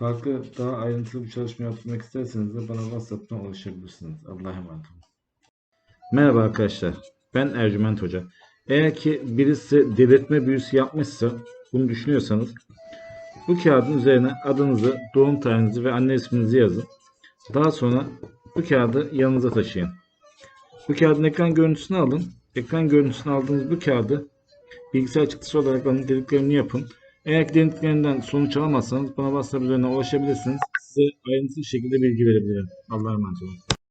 Farklı daha ayrıntılı bir çalışma yapmak isterseniz de bana WhatsApp'tan ulaşabilirsiniz. Allah'a emanet. Merhaba arkadaşlar. Ben Ercüment Hoca. Eğer ki birisi delirtme büyüsü yapmışsa, bunu düşünüyorsanız bu kağıdın üzerine adınızı, doğum tarihinizi ve anne isminizi yazın. Daha sonra bu kağıdı yanınıza taşıyın. Bu kağıdın ekran görüntüsünü alın. Ekran görüntüsünü aldığınız bu kağıdı bilgisayar çıktısı olarak alın, dediklerini yapın. Eğer ki denediklerinden sonuç alamazsanız bana WhatsApp üzerinden ulaşabilirsiniz. Size ayrıntılı şekilde bilgi verebilirim. Allah'a emanet olun.